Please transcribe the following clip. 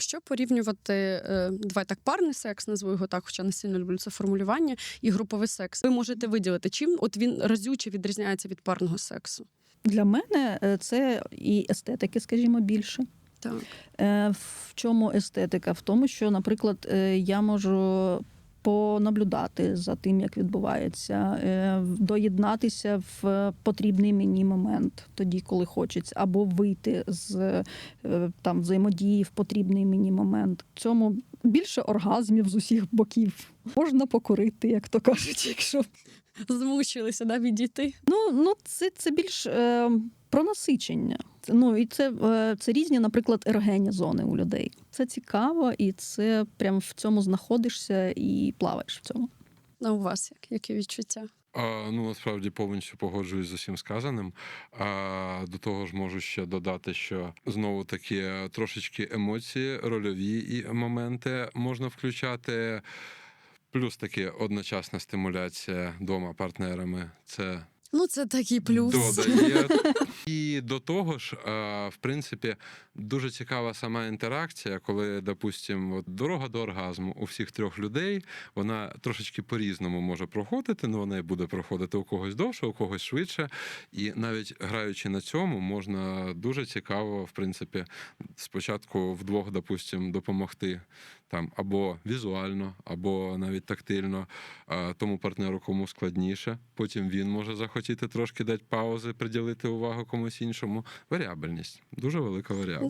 якщо порівнювати е, давай так, парний секс, назву його так, хоча не сильно люблю це формулювання, і груповий секс, ви можете виділити, чим от він разюче відрізняється від парного сексу. Для мене е, це і естетики, скажімо, більше. Так. Е, В чому естетика? В тому, що, наприклад, я можу понаблюдати за тим, як відбувається, е, доєднатися в потрібний мені момент, тоді, коли хочеться, або вийти з е, там взаємодії в потрібний мені момент. В цьому більше оргазмів з усіх боків. Можна покурити, як то кажуть, якщо Змучилися да, відійти. Ну, ну це, це більш е, про насичення. Ну, і це, е, це різні, наприклад, ергенні зони у людей. Це цікаво, і це прям в цьому знаходишся і плаваєш в цьому. А у вас як? Які відчуття? А, ну насправді повністю погоджуюсь з усім сказаним. А, до того ж, можу ще додати, що знову таки трошечки емоції, рольові і моменти можна включати. Плюс таки одночасна стимуляція двома партнерами. Це Ну, це такий плюс. додає. І до того ж, в принципі, дуже цікава сама інтеракція, коли, допустимо, дорога до оргазму у всіх трьох людей, вона трошечки по-різному може проходити, але вона і буде проходити у когось довше, у когось швидше. І навіть граючи на цьому, можна дуже цікаво, в принципі, спочатку вдвох, допустимо, допомогти там або візуально, або навіть тактильно тому партнеру, кому складніше. Потім він може захотіти трошки дати паузи, приділити увагу комусь іншому. Варіабельність дуже велика варіабельність.